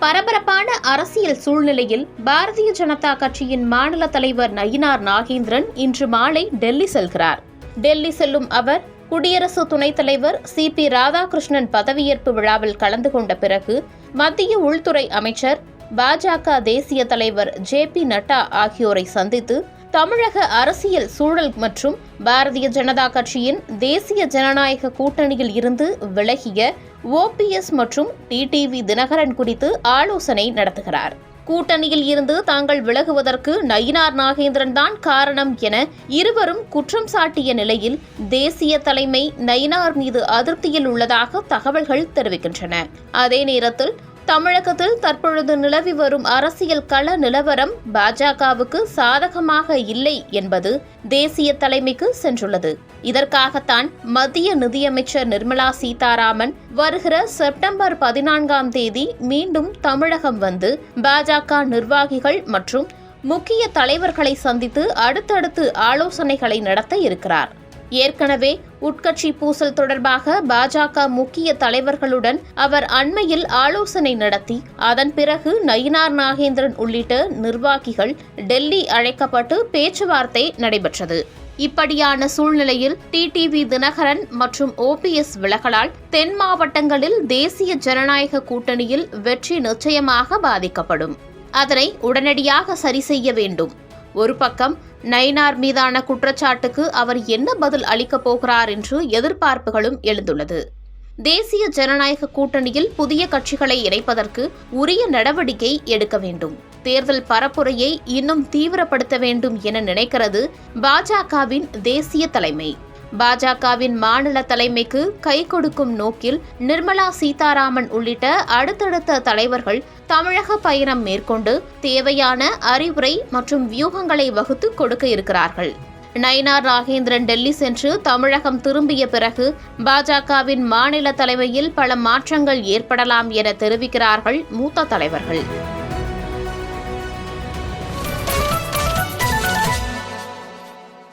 பரபரப்பான அரசியல் சூழ்நிலையில் பாரதிய ஜனதா கட்சியின் மாநில தலைவர் நயினார் நாகேந்திரன் இன்று மாலை டெல்லி செல்கிறார். டெல்லி செல்லும் அவர் குடியரசு துணைத் தலைவர் சி. பி. ராதாகிருஷ்ணன் பதவியேற்பு விழாவில் கலந்து கொண்ட பிறகு மத்திய உள்துறை அமைச்சர் பாஜக தேசிய தலைவர் ஜே பி நட்டா ஆகியோரை சந்தித்து தமிழக அரசியல் சூழல் மற்றும் பாரதிய ஜனதா கட்சியின் தேசிய ஜனநாயக கூட்டணியில் இருந்து விலகிய ஓபிஎஸ் மற்றும் டிடிவி தினகரன் குறித்து ஆலோசனை நடத்துகிறார். கூட்டணியில் இருந்து தாங்கள் விலகுவதற்கு நயினார் நாகேந்திரன் தான் காரணம் என இருவரும் குற்றம் சாட்டிய நிலையில் தேசிய தலைமை நயினார் மீது அதிருப்தியில் உள்ளதாக தகவல்கள் தெரிவிக்கின்றன. அதே நேரத்தில் தமிழகத்தில் தற்பொழுது நிலவி வரும் அரசியல் கள நிலவரம் பாஜகவுக்கு சாதகமாக இல்லை என்பது தேசிய தலைமைக்கு சென்றுள்ளது. இதற்காகத்தான் மத்திய நிதியமைச்சர் நிர்மலா சீதாராமன் வருகிற செப்டம்பர் பதினான்காம் தேதி மீண்டும் தமிழகம் வந்து பாஜக நிர்வாகிகள் மற்றும் முக்கிய தலைவர்களை சந்தித்து அடுத்தடுத்து ஆலோசனைகளை நடத்த இருக்கிறார். ஏற்கனவே உட்கட்சி பூசல் தொடர்பாக பாஜக முக்கிய தலைவர்களுடன் அவர் அண்மையில் ஆலோசனை நடத்தி அதன் பிறகு நயினார் நாகேந்திரன் உள்ளிட்ட நிர்வாகிகள் டெல்லி அழைக்கப்பட்டு பேச்சுவார்த்தை நடைபெற்றது. இப்படியான சூழ்நிலையில் டிடிவி தினகரன் மற்றும் ஓபிஎஸ் விலகலால் தென் மாவட்டங்களில் தேசிய ஜனநாயக கூட்டணியில் வெற்றி நிச்சயமாக பாதிக்கப்படும். அதனை உடனடியாக சரி செய்ய வேண்டும். ஒரு பக்கம் நயினார் மீதான குற்றச்சாட்டுக்கு அவர் என்ன பதில் அளிக்கப் போகிறார் என்று எதிர்பார்ப்புகளும் எழுந்துள்ளது. தேசிய ஜனநாயக கூட்டணியில் புதிய கட்சிகளை இணைப்பதற்கு உரிய நடவடிக்கை எடுக்க வேண்டும். தேர்தல் பரப்புரையை இன்னும் தீவிரப்படுத்த வேண்டும் என நினைக்கிறது பாஜகவின் தேசிய தலைமை. பாஜகவின் மாநில தலைமைக்கு கை கொடுக்கும் நோக்கில் நிர்மலா சீதாராமன் உள்ளிட்ட அடுத்தடுத்த தலைவர்கள் தமிழக பயணம் மேற்கொண்டு தேவையான அறிவுரை மற்றும் வியூகங்களை வகுத்து கொடுக்க இருக்கிறார்கள். நயினார் ராகேந்திரன் டெல்லி சென்று தமிழகம் திரும்பிய பிறகு பாஜகவின் மாநில தலைமையில் பல மாற்றங்கள் ஏற்படலாம் என தெரிவிக்கிறார்கள் மூத்த தலைவர்கள்.